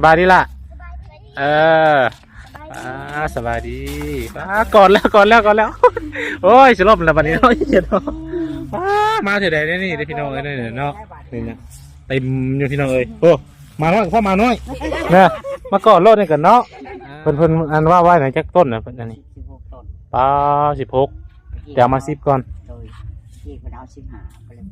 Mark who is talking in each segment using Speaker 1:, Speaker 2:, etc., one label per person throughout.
Speaker 1: สบายดีล่ะ เอออ่าสบายดีอ่าก่อนแล้วก่อนแล้วก่อนแล้ว โอ้ยจะลบแล้ววันนี้เนาะเจ็ดเนาะอ่ามาเถอะได้นี่ได้พี่น้องเอ้ยนี่เนาะนี่นะเต็มอยู่พี่น้องเอ้ยโอ้มาน้อยพ่อมาน้อยนะมาก่อนรถนี่กันเนาะเพิ่นเพิ่นอันว่าว่าไหนจักต้นนะเพิ่นอันนี้
Speaker 2: สิบหกต้น
Speaker 1: ป้าสิบหกเดี๋ยวเอามาซิบก่อน
Speaker 2: โดยที่มันเอาสิบห้าไปเลย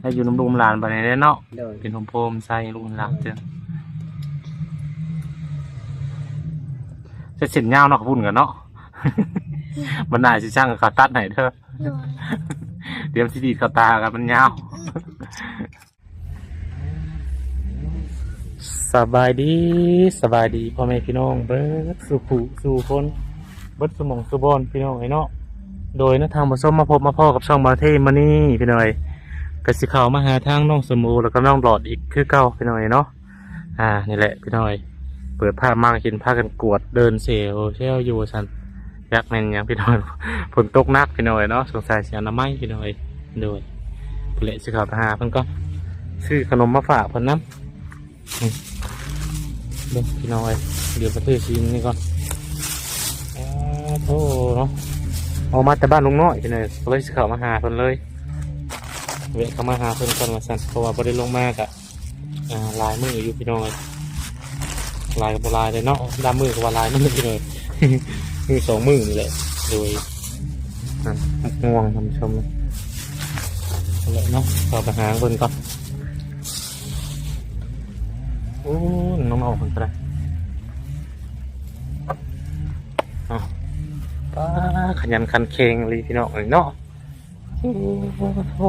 Speaker 1: โดยให้อยู่น้ำรุมหลานไปไหนได้เนาะ
Speaker 2: โดย
Speaker 1: เป็นโฮมโพมใส่ลุงหลานเจ้าจะเส้นยาวเนาะขบุ่นกันเนาะบรรดาสิช่างกับเขาตัดไหนเถอะเตรียมสิดีดเขาตากันมันยาว สบายดีสบายดีพ่อแม่พี่น้องเบิดสุขุสู่คนเบิดสมองสุบอนพี่น้องไอ้เนาะโดยนะทางผสมมาพบมาพ่อกับช่องบาเทมานี่พี่น้อย กสิเขามาหาทางน้องสมูแล้วก็น้องหลอดอีกคือเก่าพี่น้อยเนาะอ่านี่แหละพี่น้อย เปิดภามากเห็นภากันกวดเดินเซลเชลอยู่สันยักแม่นยังพี่น้อยฝนตกนักพี่น้อยเนาะสงสัยเสียน้ำไม้พี่น้อยโดยเปละสิเขาไปหาเพิ่นก็ซื้อขนมมาฝากเพิ่นน้ำอืมเดี๋ยวพี่น้อยเดี๋ยวไปซื้อชิ้นนี่ก่อนอ้าวโธ่เนาะออกมาแต่บ้านลุงน้อยพี่น้อยก็เลยสิเขามาหาเพิ่นเลย เวะเขามาหาเพิ่นก่อนมาสั่นเพราะว่าบ่ได้ลงมากอะอ่าลายมืออยู่พี่น้อยลายกับลายเลยเนาะดำมือกับว่าลายนั่นเลยมือสองมือนี่แหละโดยอะง่วงท่านผู้ชมเลยเอาะเนาะต่อไปหาคนก่อนโอ้น้องเอาคนไปเลยอ้าวขยันขันเคงลยพี่น้องเลยเนาะโอ้โห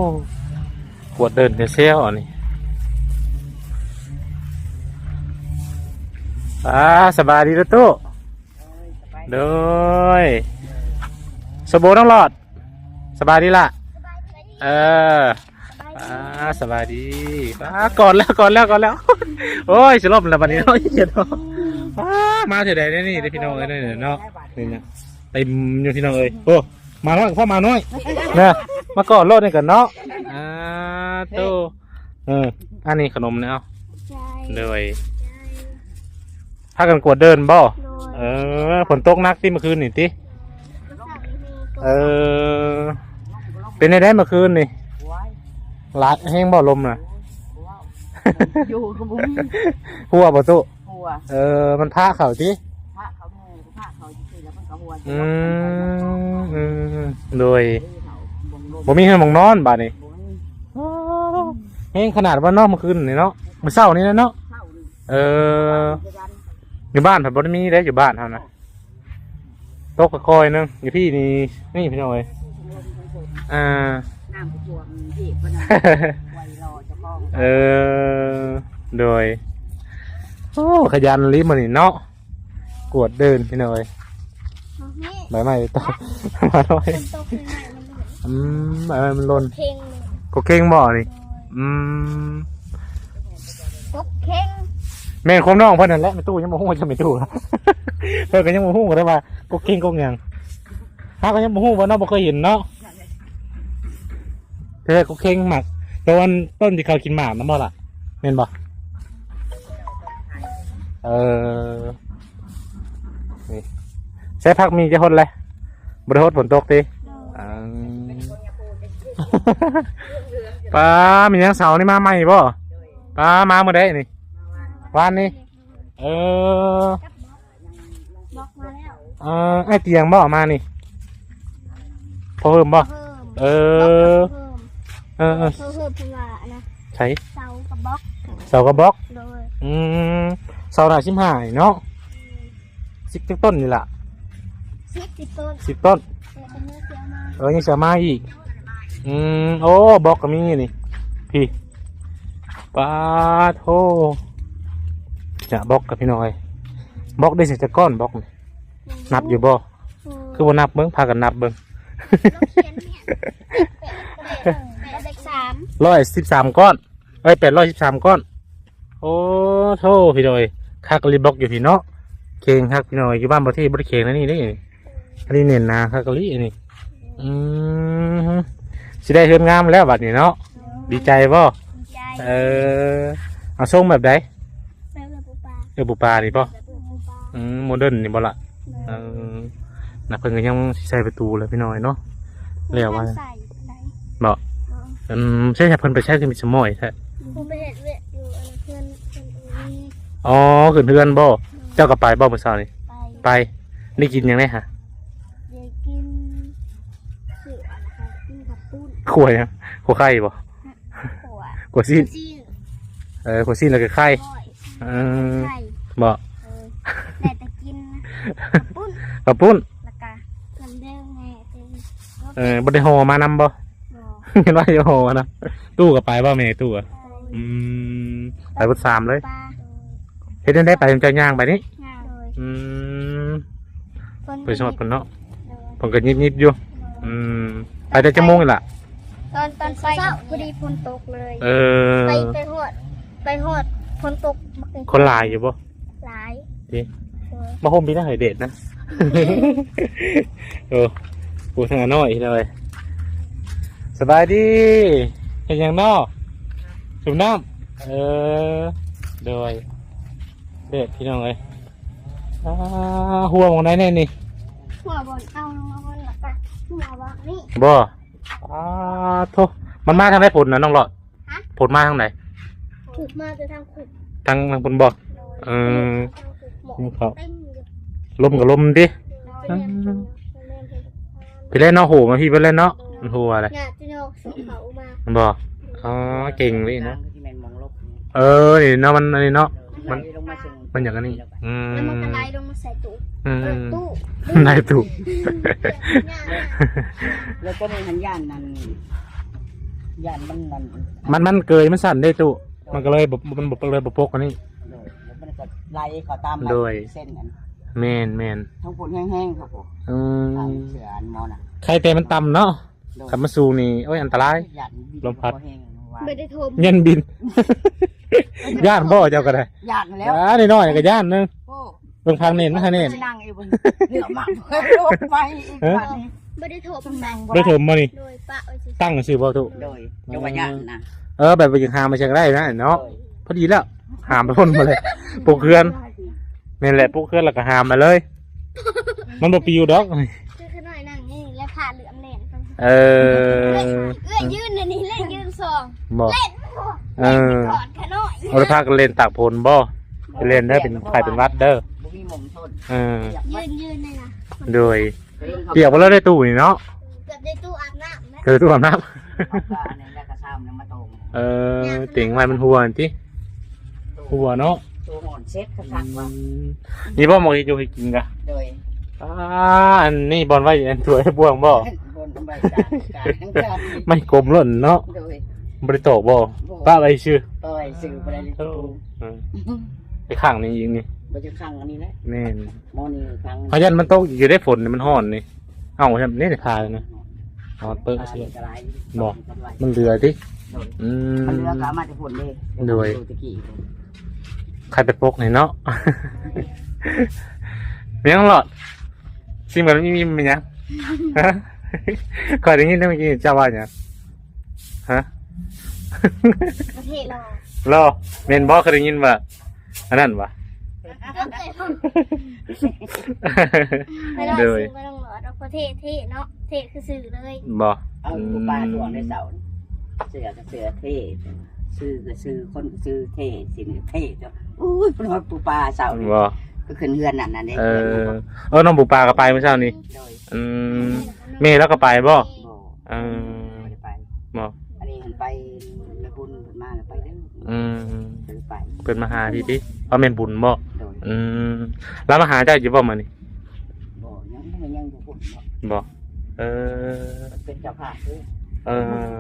Speaker 1: ปวดเดินเดี๋ยวเซี่ยวอะนี่อ่าสบายดีแล้วตู้โดยสบู่ต้องหลอด สบายดีล่ะ เอออ่าสบายดีอ่าก่อนแล้วก่อนแล้วก่อนแล้ว โอ้ยจะลบแล้ววันนี้เนาะเจ็ดเนาะอ่ามาเถอะได้นี่ได้พี่น้องเอ้ยนี่เนาะนี่นะเต็มอยู่พี่น้องเอ้ยโอ้มาน้อยพ่อมาน้อยนะมาก่อนรถนี่กันเนาะ อ่าตู้เอออันนี้ขนมเนี่ยเอา
Speaker 3: ใช่
Speaker 1: เลยพากันกวดเดินบ่
Speaker 3: โดย
Speaker 1: เออฝนตกหนักที่เมื่อคืนนี่ติ
Speaker 3: ภาษาอีเมล
Speaker 1: เออ เป็นไงได้เมื่อคืนนี่
Speaker 2: ไว้
Speaker 1: ลาดแห้งบ่ลมน่ะ
Speaker 2: ว้าวอยู่กับบุ้ม
Speaker 1: หัวบ่ตุ
Speaker 2: หัว
Speaker 1: เออ มันพาเข่าติ
Speaker 2: พระเขาแม่พระเขาจริงๆแล้วมันก็หัว
Speaker 1: อืมอืมโดย
Speaker 2: บ่
Speaker 1: บ่มีให้หมองนอนบาดนี้ แห้งขนาดว่านอกเมื่อคืนนี่เนาะมื้อเช้านี่นะเนาะ
Speaker 2: เข้านี่
Speaker 1: เอออยู่บ้านเพิ่นบ่ได้มีได้อยู่บ้านเฮานะตกกระคอยหนึงอยู่พี่นี่นี่พี่น้อยอ่า
Speaker 2: น้ำกระพวงที่ปนไว้รอเจะป้อง
Speaker 1: เออ โดย โอ้ขยันลิมันนี่เนาะกวดเดินพี่หน่อย
Speaker 3: นี่
Speaker 1: ใบไม้ตกมาหน่อย
Speaker 3: คนโตขึ้นใหม่มันเหมือน
Speaker 1: อืมใบไม้มันหล่น
Speaker 3: เพลงเลย
Speaker 1: ก็เก่งบ่นี่ อืม
Speaker 3: กบเข่ง
Speaker 1: แม่นความน้องเพิ่นนั่นแหละไม่ตู้ยังบ่ฮู้ว่าจะไม่ตู้ เพิ่นก็ยังบ่ฮู้ก็ได้ว่าก็เก่งก็หยังถ้าก็ยังบ่ฮู้ว่าเนาะบ่เคยเห็นเนาะเธอก็เก่งหมักแตวันต้นที่เขากินหมากนํบ่ล่ะแม่นบ่เออนี่ใช้ผักมีจะฮดเลยบ่ได้ฮดฝนตกติ
Speaker 3: โดย
Speaker 1: อ่าป้ามียังเสานี่มาใหม่บ่ป้ามาเมื่อใดนี่วานนี่เออ
Speaker 3: บล็อกมาแล้ว
Speaker 1: เออไอเตียงบ่มานี่พอเพิ่มบ่
Speaker 3: เพิ่ม
Speaker 1: เออเออเออ
Speaker 3: เพิ่มเพิ่มเพิ่มว่านะ
Speaker 1: ใช้
Speaker 3: เสากับบล็อก
Speaker 1: เสากระบอก
Speaker 3: โดย
Speaker 1: อืมเสาหน้าชิมหายเนาะสิบต้นนี่ล่ะ
Speaker 3: สิบสิบต้น
Speaker 1: สิบต้น
Speaker 3: แต่เป็นเนื้อเสียมา
Speaker 1: เออยังเสียมาอีก อืมโอ้บล็อกก็มีนี่ พี่ปาโทจะบล็อกกับพี่น้อยบล็อกได้สิจะก้อนบล็อกนี่นับอยู่บ่คือบ่นับเบิ้งพากันนับเบิ้ง
Speaker 3: เด็กสาม
Speaker 1: ร้อยสิบสามก้อนเอ้ยแปดร้อยสิบสามก้อน โอ้โทพี่น้อยคากะลิบล็อกอยู่พี่เนาะเคงคักพี่น้อยอยู่บ้านประเทศบริเคงนะนี่นี่อันนี้เน้นนาคากะลิอันนี่อืม สิได้เฮือนงามแล้วบัดนี้เนาะดีใจบ่
Speaker 3: ใจ
Speaker 1: เออเอาส่งแบบใด
Speaker 3: แม่เรือปูปลา
Speaker 1: เออบุปลานี่ป่ะ
Speaker 3: เรือปูปลา
Speaker 1: อืมโมเดิร์นนี่บ่ละเออนักเพิ่นก็ยังสิใส่ประตูเลยพี่น้อยเนาะเรียกว่า
Speaker 3: ใส่ไหน
Speaker 1: บ่อืมใช่ใช่เพิ่นไปใช้คือมีสมอยแท้
Speaker 3: ผมไปเห็นเวทอยู่อันนั้นเพื่อนเพื่อนอุ้ย
Speaker 1: อ๋อขึ้นเพื่อนบ่เจ้าก็ไปบ่เมื่อเช้านี่
Speaker 3: ไป
Speaker 1: ไปได้กินยังไงฮะ
Speaker 3: เดี๋ยวกินเสือนะคะกินกับปุ้น
Speaker 1: ขวยฮะขวไข่บ่
Speaker 3: ขวด
Speaker 1: ขวซีน
Speaker 3: ซีน
Speaker 1: เออขวซีนแล้วก็ไข่
Speaker 3: ก้อย
Speaker 1: เออ
Speaker 3: ไข่
Speaker 1: บ่
Speaker 3: เออแต่แต่กินนะกับปุ้น
Speaker 1: กระปุ้น
Speaker 3: แล้วก็กันเด้งไงเป็น
Speaker 1: เออบ่ได้ห่อมานำบ่
Speaker 3: บ่
Speaker 1: เห็นว่าจะห่อนะตู้ก็ไปบ่แม่ตู้อะ
Speaker 3: ไป
Speaker 1: อืมไปเบดสามเลย
Speaker 3: ปลา
Speaker 1: เฮ็ดจังได้ไปจังจะย่างไปนี่
Speaker 3: งาเลย
Speaker 1: อืม
Speaker 3: คน
Speaker 1: ไปสมัครเพิ่นเนาะ
Speaker 3: เลย
Speaker 1: ผมก็ยิบๆอยู่อืมไปแต่จะโมงนี่ล่ะ
Speaker 3: ตอนตอนไปพอดีฝนตกเลย
Speaker 1: เออ
Speaker 3: ไปไปหอด ไปหอดฝนตกบักเอง
Speaker 1: คนหลายอยู่บ่
Speaker 3: หลาย
Speaker 1: ดิ
Speaker 3: เออ
Speaker 1: มาโฮมพี่น่าเหยเด็ดนะโอ้ปูทางอันน้อยเลยสบายดีเห็นยังนอกสูบน้ำเออโดยเด็ดพี่น้องเลยอ่าหัวมองไหนแน่นี่
Speaker 3: หัวบนเอาลงมาบนหลักอะหัวบนนี่
Speaker 1: บ่อ่า โทมันมาทางไหนผลนะน้องหลอด
Speaker 3: ฮะ
Speaker 1: ผลมาทางไหน
Speaker 3: ถูกมาจะทางขุด
Speaker 1: ทางทางผลบ่เออ
Speaker 3: ทางขุดหมอ
Speaker 1: นี่ครับ
Speaker 3: เต็มอยู่
Speaker 1: ลมกับลมดิ
Speaker 3: เล่นเล่น
Speaker 1: พี่เล่นเนาะโหมาพี่ไปเล่นเนาะมันหัวอะไร
Speaker 3: เนี่ยจะโยกสงเขามา
Speaker 1: มันบ่อ๋อเก่งเลยเนาะ
Speaker 2: ที่แมนมองลบ
Speaker 1: เออนี่เนาะมันอันนี้เนาะ มัน
Speaker 2: ลงมาซึ่ง
Speaker 1: มันอย่างนี้อืม
Speaker 3: แล้วมันก็ไล่ลงมาใส่ตู้
Speaker 1: อื
Speaker 3: เปิด
Speaker 1: ม
Speaker 3: ตู้
Speaker 1: นายถูก
Speaker 3: เนี่ยเนี่ย
Speaker 2: แล้วก็ในหันย่านนั้น ย่านมันนั่น
Speaker 1: มันมันเกยมันสั่นได้ตุมันก็เลยบบมันบบเลยบบปกอันนี้
Speaker 2: โดยแล้วมันก็ไล่เขาตาม
Speaker 1: โดย
Speaker 2: เส้นนั้น
Speaker 1: แมนแมน
Speaker 2: ทั้งฝนแห้งๆครับผม
Speaker 1: อื
Speaker 2: ทาง
Speaker 1: ม
Speaker 2: เสืออันมอน่ะ
Speaker 1: ใครแต่มันต่ำเนาะ
Speaker 2: โดย
Speaker 1: ขับมาสูงนี่โอ้ยอันตราย
Speaker 2: ย่าน
Speaker 1: ลมพัด
Speaker 2: บ่แห้งว่า
Speaker 3: ไม่ได้โทร
Speaker 1: เย็นบิน ย่านบ่เจ้าก็ได้
Speaker 2: ย่านแล้ว
Speaker 1: อ่านี่น้อยก็ย่านนึง
Speaker 2: โอ้
Speaker 1: เบิ่งทางเน้นทางเน้น
Speaker 2: นั่งอยู่บนเหลือมากเพิ่มลบไปอีกวันนี้
Speaker 3: ไม่ได้โทร
Speaker 2: ต้องนั่ง
Speaker 1: ได้ถมมานี่
Speaker 3: โดยปะไว้สิ
Speaker 1: ตั้งชื่อบ่ตุ
Speaker 2: โดยจังหวะย่านนะ
Speaker 1: เออแบบไปยิงหามมาจากได้นะเนาะ
Speaker 2: โดย
Speaker 1: พอดีแล้วหามไปพ่นมาเลยปลูกเคือนนี่นแหละปลูกเคือนแล้วก็หามมาเลย มันบ่ปิวดอก
Speaker 3: คือขน่อยนั่งนี่แล้วผ่าเหลือมเล่นไป
Speaker 1: เออ
Speaker 3: เอ้ยยืนอันนี้เล่นยืนสอง
Speaker 1: บอก
Speaker 3: เล่น
Speaker 1: เออ
Speaker 3: ถอดขน่อย
Speaker 1: โอรพากันเล่นตากพลบ่ไปเล่นเด้อเป็นใครเป็นวัดเด้อ
Speaker 2: บ่มีหม่อมต้น
Speaker 1: เออ
Speaker 3: ยืนยืนเลยนะ
Speaker 1: โดย เปียกไปแล้วได้ตู้นี่เนาะ
Speaker 3: เกือบได้ตู้อาบน้ำนะ
Speaker 1: เกิดตู้อาบน้
Speaker 2: เอาก็อันนี้แล้วก็ซ้ำแล้วมาตรงำ
Speaker 1: เออเติ่งไว้มันหัวจิหัวเนาะ
Speaker 2: ตัวหอนเซ็ตคักๆว่า
Speaker 1: นี่บ่หมอกอยู่ให้กินกะ
Speaker 2: โดย
Speaker 1: อ่าอันนี้บอลไว้อันถวยบวงบ่
Speaker 2: บนใบจานการการ
Speaker 1: ไม่กลมหล่นเนาะ
Speaker 2: โดย
Speaker 1: บริโตกบ่ป้าอะไรชื่อ
Speaker 2: ต่อยสื่อไปเลย
Speaker 1: เออเออไปข้างนี้ยิงนี่
Speaker 2: บ่จะขังอันนี้แหละ
Speaker 1: แม่น
Speaker 2: มอนี่ขัง
Speaker 1: พายันมันตกอยู่ได้ฝนนี่มันห่อนนี่เอ้าใช่นี่ได้พาเลยนะอ๋อเปิ้ล
Speaker 2: ตา
Speaker 1: เสีย
Speaker 2: กระไร
Speaker 1: บอกมันเหลือดิอืม
Speaker 2: มันเรือกามาจะผลเลย
Speaker 1: โดย
Speaker 2: ตะกี้
Speaker 1: ใครไปปกไหนเนาะ เมียงหลอดซิมกันมีมีมันยังฮะก่อนได้ยินได้เมื่อกี้เจ้าว่าเนี่ยงฮะ
Speaker 3: ประเทศเรา
Speaker 1: รอเมนบอกเคยได้ยินว่าอันนั้นวะ
Speaker 3: ก็เคยทำไม่ต้อง
Speaker 1: เล
Speaker 3: ซื้
Speaker 1: ย
Speaker 3: อไม่ต้องหลอดเอาประเทศเทศเนาะเทศคือสื่อเลย
Speaker 1: บอ
Speaker 2: เอาปูปลาถ่วงในเสาเสือกับเสือเท่ซื้อกับซื้อคนก็ซื้อเท่สินเท่จ้ะอุ้ยเป็นว่าปูปลาเสานี่
Speaker 1: บอ
Speaker 2: ก็ขึ้นเฮือนนั่นน่ะเด้
Speaker 1: เออเออน้องปูปลาก็ไปเมื่อเช้านี้
Speaker 2: โดย
Speaker 1: อืมเมย์แล้วก็ไปบ่
Speaker 2: บ่
Speaker 1: เออ
Speaker 2: ไม่ได้ไป
Speaker 1: บอ
Speaker 2: อันนี้มันไปไปบุญเพิ่นมาแล้วไปเด้อ
Speaker 1: อืม
Speaker 2: เพิ่นไป
Speaker 1: เพิ่นมาหาพี่ดิเพราะเมนบุญบ่
Speaker 2: โดย
Speaker 1: อืมแล้วมาหาเจ้าอยู่บ่มานี่
Speaker 2: บ่ยังยังยังอยู่บุญเนาะ
Speaker 1: บ่เออ
Speaker 2: มันเป็นเจ้าภาพเด้อ
Speaker 1: เอ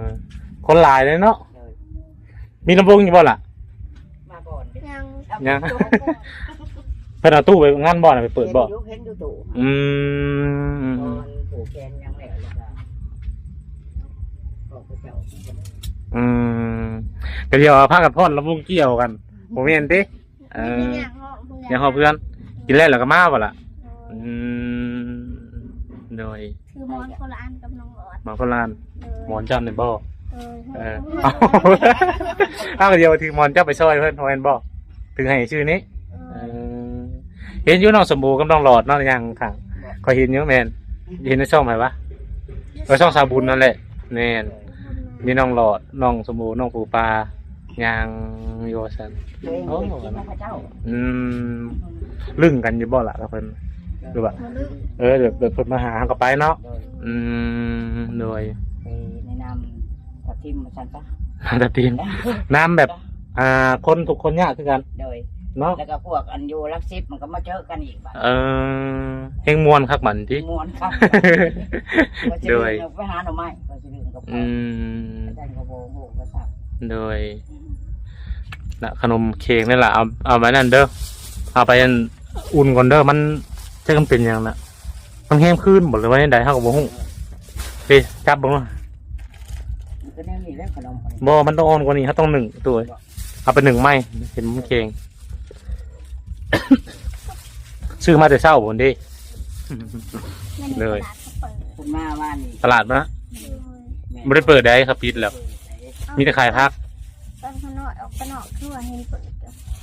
Speaker 1: อ คนหลายเลยเนาะ
Speaker 2: โดย
Speaker 1: มีลำโพงอยู่บ่ล่ะ
Speaker 2: มาก่อนเด้อ
Speaker 3: ยัง
Speaker 2: เอา
Speaker 1: ยัง
Speaker 2: ตู้
Speaker 1: เพิ่นเอาตู้ไปงานบ่อน่ะไปเปิดบ่
Speaker 2: เห็นอยู่เห็นอยู่ตู้
Speaker 1: อืม
Speaker 2: ตอนผูกแขนยังแล้วแล้วก็บอกพระเจ้า
Speaker 1: อืมก็เดี๋ยวเอาผ้ากันพ่นแล้ววงเกี่ยวกันผมเห็นติเออ
Speaker 3: มีอย่าง เหาะเพื่อน
Speaker 1: ยังหอเพื่อน กินแล้วแล้วก็มาบ่ล่ะอืมโดย
Speaker 3: คือมอนคนละอันกับน้องหลอด
Speaker 1: หมอคนลาน
Speaker 3: เลย
Speaker 1: หมอนจันในบ่
Speaker 3: โเออ
Speaker 1: เออเอาเอาเดียวถึงมอนเจ้าไปซอยเพื่อนพอเห็นบอกถึงให้ชื่อนี้
Speaker 3: เอ
Speaker 1: เอ
Speaker 3: อ
Speaker 1: อเห็นอยู่น้องสมบูรณ์กับน้องหลอดเน้องยังค่ะคอยเห็นอยู่แมนเห็นในช่องไหนวะเออช่องสาวบุญนั่นแหละแมนมีน้องหลอดน้องสมบูรณ์น้องปูปลา ยางโยสัน
Speaker 2: ตัวเองบ่ได้กินนะพระเจ้า
Speaker 1: อืมลึ่งกันอยู่บ่ล่ะกับเพิ่นหรือว่า
Speaker 3: มาลึก
Speaker 1: เออเดี๋ยวเดี๋ยวเพิ่นมาหาเขาก็ไปเนาะ
Speaker 2: โดย
Speaker 1: อืมโดย
Speaker 2: ไปแนะนำทับทิมมาสันปะ
Speaker 1: แต่ทีมน้ำแบบ อ่า คนทุกคนยากคือกัน
Speaker 2: โดย
Speaker 1: เนาะ
Speaker 2: แล้วก็พวกอันยูรักซิปมันก็มาเจอกันอีกบ้าง
Speaker 1: เออเฮงมวนคักมันที่
Speaker 2: ม้วนครับ ก็จะ
Speaker 1: โด
Speaker 2: เดิ
Speaker 1: ย
Speaker 2: นไปหาหน่อไม้ก็จะเดินกับ
Speaker 1: อื
Speaker 2: พ่อ
Speaker 1: ม
Speaker 2: อาจารย์ก็โบโหก็สับ
Speaker 1: โดย นะขนมเค้กนี่แหละเอาเอาไว้นั่นเด้อเอาไปอันอุ่นก่อนเด้อมันจะกันเป็นหยังน่ะมันแห้งขึ้นหมดเลยว่าใดเฮาก็บ่ฮู้ไปจับบ่มา
Speaker 2: มันก็แน่นี่แหล้วขนมอันนี้
Speaker 1: บ่มันต้องอ่อนกว่านี้เฮาต้องหนึ่งตัวเอาไปหนึ่งไม้เห็นมันเค้กซื้อมาแต่เช้าพุ่นดิเลย
Speaker 2: คุณมาว่านี่
Speaker 1: ตลาดนะ
Speaker 2: แม่
Speaker 1: ไม่ได้เปิดได้ครับปิดแล้ว มีแต่ขายพัก
Speaker 3: ตอนข้างนอกออกข้างนอกคือว่าเห็นเปิดอยู่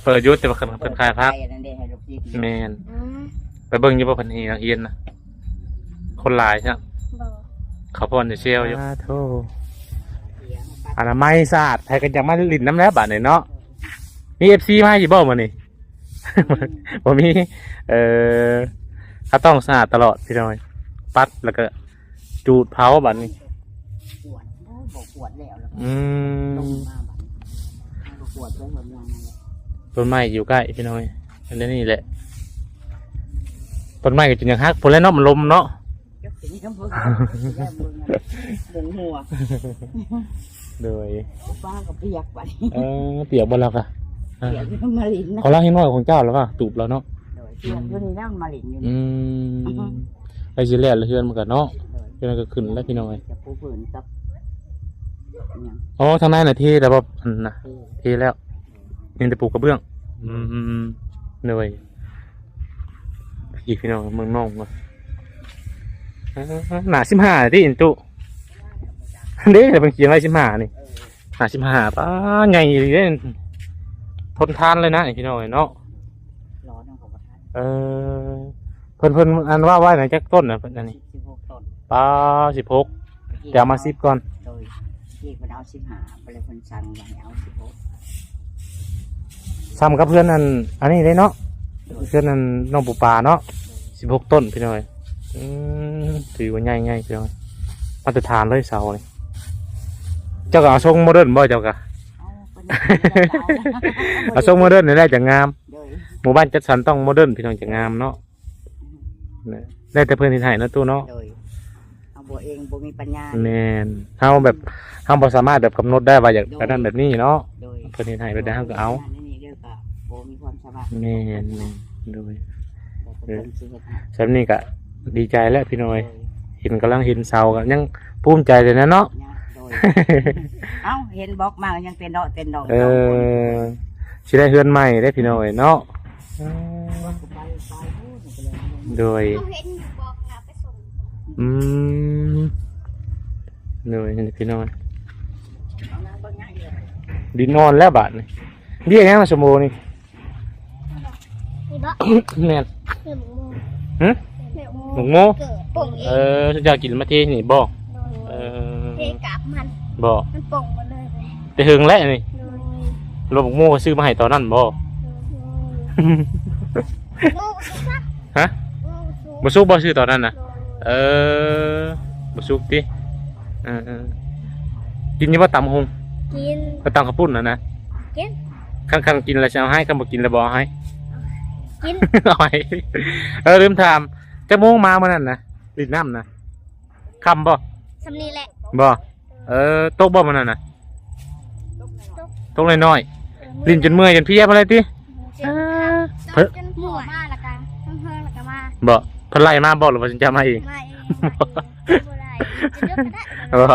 Speaker 1: เปิดอยุติแต่ว่าเพิ่นขายพัก
Speaker 2: ไปอันนั่นเด้ให้ลูกศิษย์
Speaker 1: แมน
Speaker 3: อืม
Speaker 1: ไปเบิ่งอยู่บ่เพิ่นเฮียเอียนนะคนหลายใช่
Speaker 3: บอก
Speaker 1: เขาพอนจะเชลอยู่โธ่
Speaker 2: เสียงไป
Speaker 1: อนามัยสะอาดใครกันจังมาลิ้นน้ำแล้วบาดนี่เนาะมี FC มาอยู่บ่มื้อนี้บ่มี เอ่อถ้าต้องสะอาดตลอดพี่น้อย ปัดแล้วก็ จูดเผาบัดนี้
Speaker 2: ปวดโอ้บอกปวดแล้วแล้ว
Speaker 1: อื
Speaker 2: ลง
Speaker 1: ม
Speaker 2: มาบัดมันก็ ปวดไปหมดอย่างนั้นแหละ
Speaker 1: ต้นไม้อยู่ใกล้พี่น้อยอันนี้แหละต้นไม้ก็จริงยังฮักพุ่นแล้วเนาะมันลมเนาะ
Speaker 2: ยกถึงน้ำเบิ่งแย่เบิ่งอะเบิ่งหัว
Speaker 1: โดย
Speaker 2: ป้าก็เปียกไป
Speaker 1: เออเปียกบนแล้วค่ะ
Speaker 2: เปียกอยู่มาลินนะ
Speaker 1: เขาเล่าให้น้อยของเจ้าแล้วป่ะตูบแล้วเนาะ
Speaker 2: โดยเปียกอยู่นี่นั่งมาลินอยู่
Speaker 1: อื
Speaker 2: นี่
Speaker 1: มไอ้สิแลนแล้วเฮือนมันก็เนาะเฮือนก็ขึ้นแล้วพี่น้อย
Speaker 2: จะผู้ฝืนกับ อย่าง
Speaker 1: อ๋อทางนั้นน่ะที่แต่ว่าอันน่ะ
Speaker 2: ที่
Speaker 1: ที่แล้วยังแต่ปลูกกระเบื้อง อืมเหนื่อยอีกพี่น้องเมืองน้องว่ะเอ้อหนาสิบห้าที่อินตุเด้แต่เป็นเขียนไว้สิบห้านี่หนาสิบห้าป้าใหญ่เลยเด้ทนทานเลยนะไอ้พี่น้อยเนาะ
Speaker 2: ร้อนของผมประทาน
Speaker 1: เออเพิ่นเพิ่นอันว่าไว้ไหนจักต้นน่ะเพิ่นอันนี้
Speaker 2: สิบหกต้น
Speaker 1: ป้าสิบหกเดี๋ยวเอามาสิบก่อน
Speaker 2: โดย ที่คนเอาสิบห้าไปเลยคนสั่งว่าให้เอาสิบหก
Speaker 1: ซ้ำกับเพื่อนอัน อันนี้ได้เนาะ เพื่อนอันน้องปูปลาเนาะสิบหกต้นพี่น้อยอืมถือว่าใหญ่ใหญ่พี่น้อยมาตรฐานเลยเสาเลยเจ้าก็เอาทรงโมเดิร์นบ่เจ้ากะ
Speaker 2: เอาคนนี้ไม่ได้เอา
Speaker 1: เอาทรงโมเดิร์นนี่ได้จะงาม หมู่บ้านจัดสรรต้องโมเดิร์นพี่น้องจะงามเนาะได้แต่เพื่อนที่ไทยนะตู้เนาะ
Speaker 2: โดยเอาบัวเองบัวมีปัญญา
Speaker 1: แมนเฮาแบบเฮาบ่สามารถแบบกำหนดได้ว่าอยากแบบนั้นแบบนี้เนาะ
Speaker 2: โดย
Speaker 1: เพื่อนที่ไทยไปได้เฮาก็เอา
Speaker 2: นี่นี่เรื่องกับบัวมีความสามารถ
Speaker 1: แม่นแม่นโดย
Speaker 2: แต่เป็นคนสิเฮ็ดให้
Speaker 1: สำนี้ก็ดีใจแล้วพี่น้อยเห็นกำลังเห็นเสาก็ยังภูมิใจเลยนะเนาะ
Speaker 2: เนี่ยโดย เอ้าเห็นบล็อกมาก็ยังเป็นดอกเป็นดอก
Speaker 1: เออสิได้เฮือนใหม่ได้พี่น้อยเนาะอืม
Speaker 2: ไปไปพูดไปเลย
Speaker 1: โดย
Speaker 3: เขาเห็น
Speaker 1: อืมโดยนี่พี่น้อย
Speaker 2: เอานางเบิ่งง่ายเลย
Speaker 1: ดินนอนแล้วบาดนี่เรียกยังมาสมโมนี่
Speaker 3: นี่บอก
Speaker 1: แม่น
Speaker 3: เดี๋ยวหมู
Speaker 1: หึ
Speaker 3: เดี๋ยวหมู
Speaker 1: หมกโม
Speaker 3: เกิดป่งเอ
Speaker 1: เองอจะอยากกินมาทีนี่บ่
Speaker 3: โด
Speaker 1: เอยอ
Speaker 3: เทกับมัน
Speaker 1: บ่
Speaker 3: มันป่งหมาเลยเลย
Speaker 1: แต่หึงแล้วนี่
Speaker 3: โดย
Speaker 1: รถหมกโมก็ซื้อมาให้ตอนนั้นบ่
Speaker 3: โดยโดยสุก
Speaker 1: ฮะ
Speaker 3: โดยสุก
Speaker 1: บ่ซุกบ่ซื้อตอนนั้นน่ะ
Speaker 3: โดย
Speaker 1: เออบ่สุกติเออเออกินอยี่ว่าตำหง
Speaker 3: กิน
Speaker 1: ก็ตำข้าวปุ้นนะนะ
Speaker 3: กิน
Speaker 1: คันคันกินแล้วจะเอาให้คันบ่กินแล้วบ่เอาให้
Speaker 3: กิน
Speaker 1: เอาให้เออลืมถามจะโมงมาเมื่อนั้นนะลิดน้ำนะคำบ่
Speaker 3: สำนีแหละ
Speaker 1: บ่เออตกบ่เมื่อนั้นนะตกน้อยๆลิ้นจนเมื่อยจนเพลียไปเลยติ
Speaker 3: เจ็บ
Speaker 1: เพิ่น
Speaker 3: จนหัวมาและกันเพิ่งเพิ่งและกันมา
Speaker 1: บ่ เพิ่นไล่มาบ่หรือว่าฉันจะมาเอง
Speaker 3: มาเองมาเองบ่ได้จะเลือกก็ได้
Speaker 1: เออ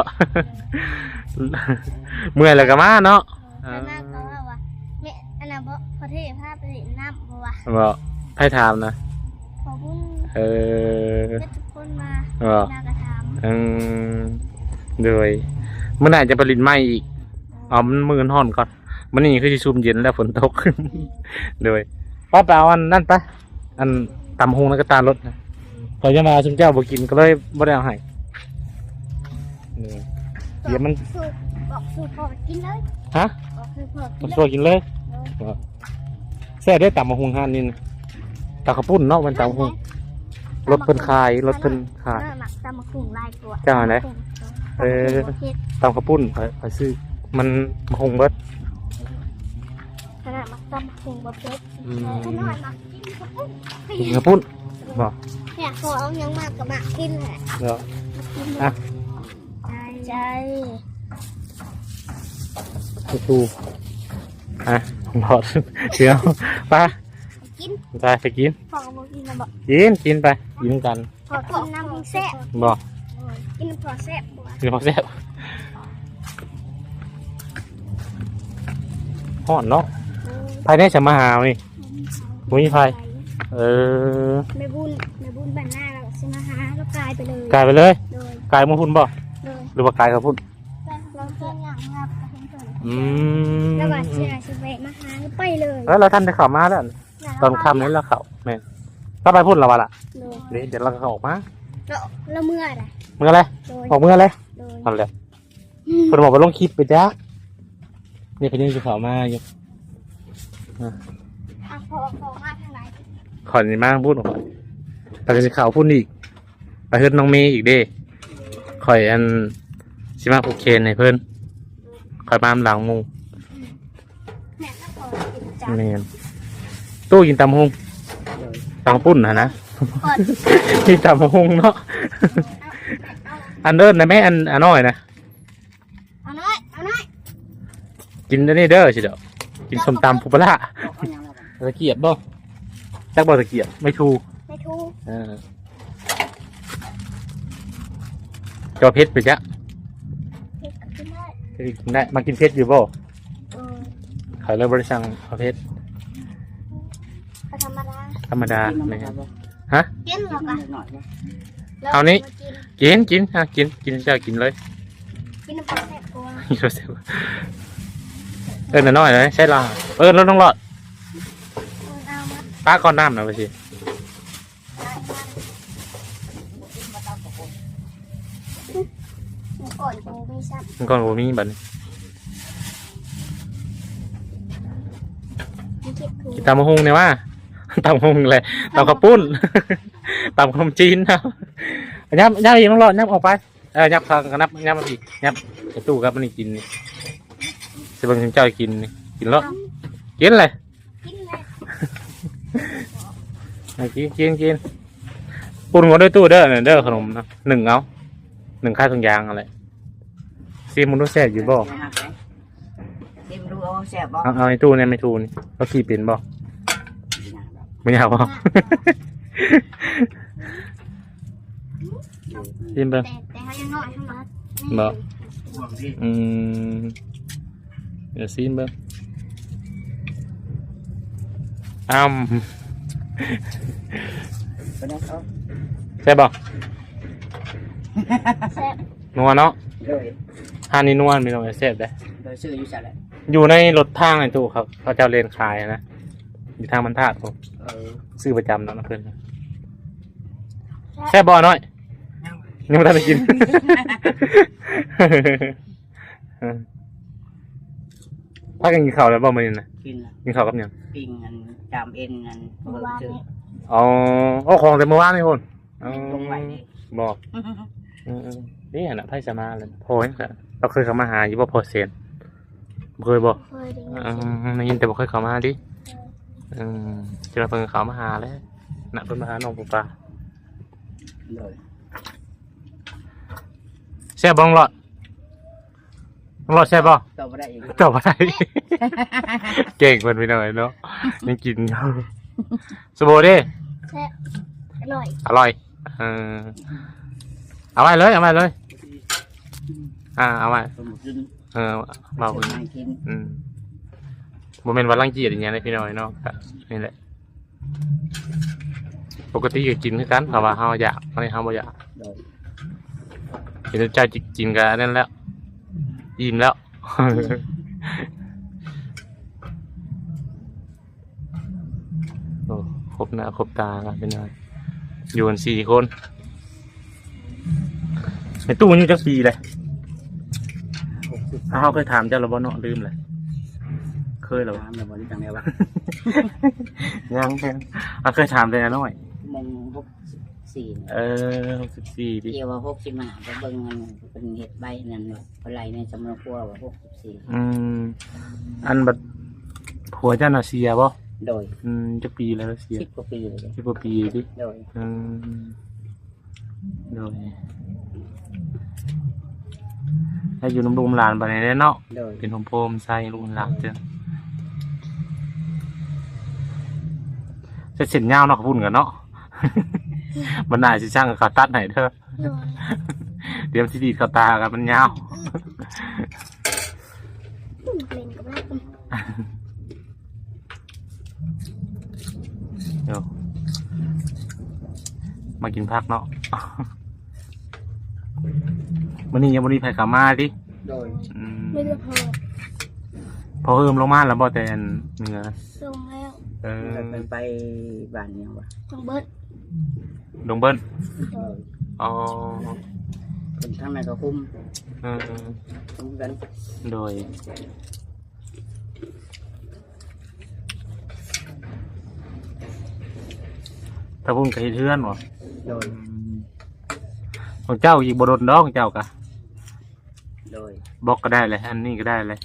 Speaker 1: เมื่อยแล้วก็มาเนาะ
Speaker 3: แล้วหน้าก็ว่าว่าแม่อันนั้นบ่พอเทพาไปเล่นน้ำบ่ว่า
Speaker 1: บ่ให้ถามนะ
Speaker 3: ขอบคุณ
Speaker 1: เออ
Speaker 3: เพื่อนทุกคนมา
Speaker 1: บ่
Speaker 3: หน้ากระถาม
Speaker 1: อืมโดยเมื่อไหร่จะผลิตไหมอีกเอามันมือนห่อนก่อนมันนี่คือสิซุ่มเย็นแล้วฝนตกโดยป้าไปเอาอันนั่นไปอันตำหงแล้วก็ตาลดนะ พอจะมาชุมเจ้าบ่กินก็เลยบ่ได้เอาให้นี่เดี๋ยวมัน
Speaker 3: สูตรบอกสูตรพอกินเลย
Speaker 1: ฮะ
Speaker 3: บอกสูตรพอกิ
Speaker 1: มันน
Speaker 3: เลย
Speaker 1: ช่วยกินเลยแซ่ได้ตำมะฮงห้านนี่นะตาข้าวปุ้นเนาะมันตำมะฮงรถเพิ่นขายรถเพิ่นขาย
Speaker 3: เออหมักตำมะขุ่งลายตัว
Speaker 1: เจ้าไหน เออตำข้าวปุ้นไปไปซื้อมันมะฮงเบิด
Speaker 3: ขนาดหมักตำมะขุ่งบะเพ็ด
Speaker 1: อืม
Speaker 3: ขนาดหมักกินกระปุก
Speaker 1: กินข้าวปุ้น บอก
Speaker 3: เนี่ยพอเอายังมากกับหมักกินแหละ
Speaker 1: เนาะ
Speaker 3: กิน
Speaker 1: อะ
Speaker 3: ใจ
Speaker 1: ดูอะหลอดเดี๋ยวไป
Speaker 3: กิน
Speaker 1: ไปไปกิน
Speaker 3: พอมากินนะบอก
Speaker 1: กินกินไปกินกัน
Speaker 3: พอกินน้ำมันแซ่บ
Speaker 1: บอก
Speaker 3: กินพอแซ่บกว่า
Speaker 1: กินพอแซ่บห่อนเนาะภายในจะมาหานี่มุ้ยไฟ เออ
Speaker 3: ไม่บุญไม่บุญบันหน้าเราสิมาหาแล้วกลายไปเลย
Speaker 1: กลายไปเลย
Speaker 3: โดย
Speaker 1: กลายมาพุ่นบ่
Speaker 3: โดย
Speaker 1: หรือว่ากลายกับพุ่น
Speaker 3: เราเที่ยงอย่างงับกับเพื่อน
Speaker 1: อืม
Speaker 3: แล้วว่าเชียร์ชิเวะมาหาแล้วไปเลย
Speaker 1: แล้วเราท่านได้เข้ามาแล้วตอนค่ำนี้เราเข้าแม่นถ้าไปพุ่นเราวะล่ะ
Speaker 3: โดย
Speaker 1: เดี๋ยวเดี๋ยวเราก็เข้าออกมา
Speaker 3: แล้วแล้วเมื่อไหร่
Speaker 1: เมื่อไร
Speaker 3: โดย
Speaker 1: ออกเมื่อไร
Speaker 3: โดย
Speaker 1: นั่นแหละเพิ่นบอกว่าลงคลิปไปจ้านี่เพิ่นยังจะเข้ามาอยู่
Speaker 3: อะพอพอมาทางไหน
Speaker 1: ขอนี่มาพูดออกมาแต่จะข่าวพูดอีกไปเฮ็ดน้องเมย์อีกเด้ข่อยอันสิมาผูกเคนให้เพิ่นข่อยมาหลังหมู
Speaker 3: แม่ก็พอกินจ้า
Speaker 1: แม่นตู้กินตำหงตำปุ้นนะนะ
Speaker 3: ก่อน
Speaker 1: กินตำหงเนาะอันเดินนะแม่อันอันน้อยนะ
Speaker 3: เอาน้อยเอาน้อย
Speaker 1: กินอันนี้เด้อสิเด้อกินส้มตำปูปลาร้า
Speaker 2: เอาอย่างไรบ้าง
Speaker 1: ตะเกียบบ่ จักบ่ตะเกียบไม่ถูก
Speaker 3: ไม่ถูก
Speaker 1: เออจอเพชรไปจ้ะ
Speaker 3: เผ็ดก็กินได้
Speaker 1: กินได้มากินเพชรอยู่บ่
Speaker 3: เออ
Speaker 1: ขายเลยบริษัทเอาเพชร
Speaker 3: ก็ธรรมดา
Speaker 1: ธรรมดา
Speaker 2: กิน
Speaker 1: นะ
Speaker 2: น้ำ
Speaker 1: ครับ
Speaker 2: มัน
Speaker 1: ฮะ
Speaker 3: กินหรอก
Speaker 2: ห
Speaker 3: อะ
Speaker 2: น่อยนะ
Speaker 3: แล้ว
Speaker 1: เอานี้
Speaker 3: มกิน
Speaker 1: กินกินอะกินกินเจ้ากินเลย
Speaker 3: กินน้ำปลาแซ่บกว่า
Speaker 1: กินเร็วๆเออหน่อยเลยใช่ละเออรถต้องรอด
Speaker 3: เอามา
Speaker 1: ป้าก้อนน้ำหน่อยไปสิ
Speaker 3: หมูก่อนกูไม่ซับ
Speaker 1: มันก้อนโบมีบัดนี้
Speaker 3: มีเก็บถู
Speaker 1: กินตำมะฮุงเนี่ยว่าตำมะฮุงเลยตำข้าวปุ้นตำขนมจีนนะยับยับอีกต้องรอดยับออกไปเออยับทางกันนับยับมาอีกยับไอ้ตู้ครับมันนี่กินนี่สิเบังถึงเจ้ากินนี่กินแล้วกินเลย
Speaker 3: กินเลย
Speaker 1: อะ กินกินกินปุ่นกันด้วยตู้เด้อเนี่ยเด้อขนมนะหนึ่งเอาหนึ่งค่ายทงยางอะไรซีมันรู้แซ่บอยู่บ่
Speaker 2: ชิมดูเอาแซ่บบ่
Speaker 1: เอาเอาไอ้ตู้เนี่ยไม่ทูนี่ก็ขี่เป็นบ่ไม่อยากบ่ชิมเบิ่ง
Speaker 3: แต่แต่เขายังน้อยทั้งหมด
Speaker 1: บ่
Speaker 2: ห่วงดิ
Speaker 1: อืมเดี๋ยวซีมเบิ่งอ้ำ
Speaker 2: เป็นไงเขา
Speaker 1: แซ่บบ่
Speaker 3: แซ่บ
Speaker 1: นัวเนาะ
Speaker 2: เลย
Speaker 1: ทานนี่นัวมีตรงไหนแซ่บได้
Speaker 2: โดยซื้ออยู่ใช่แหละ
Speaker 1: อยู่ในรถทางไอ้ตู้ครับเขาเจ้าเลนขายนะอยู่ทางบรรทัดผม
Speaker 2: เออ
Speaker 1: ซื้อประจำเนาะนะเพื่อนแซ่บบ่น้อยยังไม่ทันได้กิน พากันกินข้าวแล้วบ่มื้อนี้นะ
Speaker 2: กินละ
Speaker 3: Dạ.
Speaker 1: กินข้าวกับหยัง
Speaker 2: ปิ้งอันจามเอ็นอัน
Speaker 3: เมื่อวาน
Speaker 2: ซื้อ
Speaker 3: นี้
Speaker 1: อ๋อเอาของแต่เมื่อวานนี่คนอ๋อ
Speaker 2: ลงไว้นี่
Speaker 1: บอกเออๆนี่น่ะไผสมาเลยพอเห็นกะเราเคยเข้ามาหาอยู่บ่พอเซนบ่เคยบ่
Speaker 3: เคยได้ยิน
Speaker 1: อืมได้ยินแต่บ่เคยเข้ามาดิอืมจะมาเพิ่งเข้ามาหาแล้วน่ะเพิ่นมาหาน้องปูปลา
Speaker 2: เลย
Speaker 1: แซ่บบ้องหลอด น้องหลอดแซ่บบ่
Speaker 2: ต่อมาได้อีก
Speaker 1: ตอบอะไรเก่งมันไปหน่อยเนาะยังกินอยู่สบู่ดิ
Speaker 3: แซ่บอร่อย
Speaker 1: อร่อยเออเอาไว้เลยเอาไว้เลย อ่าเอาไว้
Speaker 2: สมุนกิน
Speaker 1: เออเบา
Speaker 2: ซื้อมากิน
Speaker 1: อืมโมเมนต์วันรังเกียจอย่างเงี้ยเลยพี่น้อยเนาะก็นี่แหละ ปกติก็กินคือกันเพราะว่าเฮาอยากไม่เฮาบ่อยาก
Speaker 2: เลย
Speaker 1: กินแล้วใจจิกกินกันนั่นแหล้ว
Speaker 2: เอิ่
Speaker 1: มแล้ว โอ้ครบหน้าครบตากันเป็นไงอยู่กันสี่คนในตู้มันอยู่จักปีเลย
Speaker 2: หกสิบ
Speaker 1: อ้าวเขาเคยถามเจ้าระบเนาะลืมเลย เคยเหรอวะ
Speaker 2: สามแล้ววันนี้จังไงวะ
Speaker 1: ยังแค่อะเคยถามแต่น้อย
Speaker 2: มงหก สิบสี่เนี่ย
Speaker 1: เออหกสิบสี่ดิ
Speaker 2: เกี่ยวว่าหกสิบห้าไปเบิ่งมันเป็นเห็ดใบนั่นว่าคนไรในสำนักครัวว่าหกสิบสี่
Speaker 1: อืม อันบัดผัวเจ้าน่ะเสียบ่
Speaker 2: โดย
Speaker 1: อืมจะปีแล้วเสีย
Speaker 2: สิบกว่าปีเลย
Speaker 1: สิบกว่าปีดิ
Speaker 2: โดย
Speaker 1: อืมโดยให้อยู่น้ำลูกหลานไปในเนาะ
Speaker 2: โดย
Speaker 1: เป็นโฮมโพมใส่ลูกหลานเจ้าจะเสร็จยาวเนาะพุ่นกันเนาะ บรรดาสิช่างกับเขาตัดไหนเด้อ
Speaker 3: โดย
Speaker 1: เตรียมสีดีดเขาตากันมันยาว
Speaker 3: เป็นกับเราเป็น
Speaker 1: เดี๋ยวมากินพักเนาะวันนี้ยังวันนี้ไผ่ขามาดิ
Speaker 2: โดย
Speaker 1: อืม
Speaker 3: ไม่ได้พอ
Speaker 1: พอเพิ่มลงมาแล้วบ่แต่อันเหนือ
Speaker 3: ส่งแล้ว
Speaker 1: เออ
Speaker 2: เป็นไปบ้านเนี่ยวะ
Speaker 3: ต้องเบิด
Speaker 1: ดงเบิ้ล
Speaker 3: โดย
Speaker 1: อ๋อ
Speaker 2: เป็นทั้งในก็คุ้ม
Speaker 1: เออ
Speaker 2: คุ้มกัน
Speaker 1: โดยถ้าพุ่งกับเฮ็ดเทือนวะ
Speaker 2: โดย
Speaker 1: ของเจ้าอีกบรดดอกของเจ้ากะ
Speaker 2: โดย
Speaker 1: บล็อกก็ได้เลยอันนี้ก็ได้เลย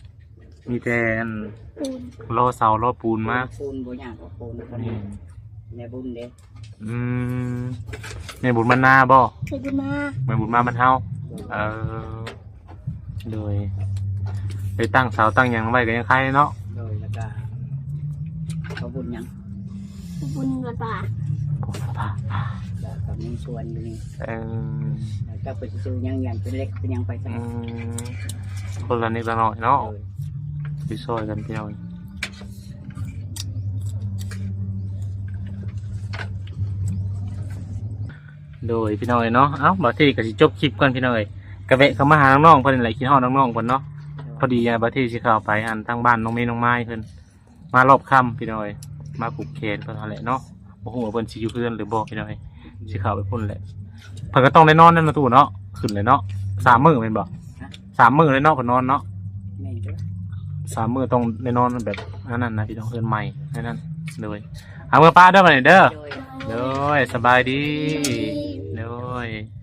Speaker 1: มีแต่อัน
Speaker 3: ปูน
Speaker 1: รอเสารอปูนมา
Speaker 2: ปูนบุญอย่างกับปูนคน
Speaker 1: อื
Speaker 2: นี้
Speaker 1: ม
Speaker 2: ในบุญเด้
Speaker 1: อืมในบุญมันนาบ่
Speaker 3: ใส่บุญมา
Speaker 1: เหมือนบุญมามันเฮาเออโดยไปตั้งเสาตั้งหยังไว้ก็ยังใครเนาะ
Speaker 2: โดยแล้วก็เขาบุญหยัง
Speaker 3: บุญกระป่า
Speaker 2: แล้วก็มีส่วนอยู่นี่
Speaker 1: เออ
Speaker 2: แล้วก็ไปซื้อหยังอย่างเป็นเล็กเป็นหยังไปใส่
Speaker 1: อืมคนละนิดละหน่อยเนาะ
Speaker 2: โดย
Speaker 1: ไปซอยกันพี่น้อย โดยพี่น้อยเนาะเอ้าบาที่ก็สิจบคลิปก่อนพี่น้อยกระเวะเข้ามาหาน้องๆเพิ่นนั่นแหละคิดฮอดน้องๆเพิ่นเนาะพอดีอะบาที่สิเข้าไปอันทางบ้านน้องเมย์น้องไม้เพิ่นมารอบค่ำพี่น้อย มาปลูกเคนเพิ่นนั่นแหละเนาะบ่ฮู้ว่าเพิ่นสิอยู่เพื่อนหรือบ่พี่น้อยสิเข้าไปพุ่นแหละเพิ่นก็ต้องได้นอนนั่นนะตู่เนาะขึ้นเลยเนาะสามมื้อแม่นบ่สามมื้อเลยเนาะเพิ่นนอนเนาะ
Speaker 2: แม่นเด้อ
Speaker 1: สามมื้อต้องได้นอนแบบอันนั้นนะพี่น้องเพื่อนใหม่อันนั้นเลยเอาเมื่อป้าเด้อมาเด้อ
Speaker 2: โดย
Speaker 1: เด้อสบายดี เด้อ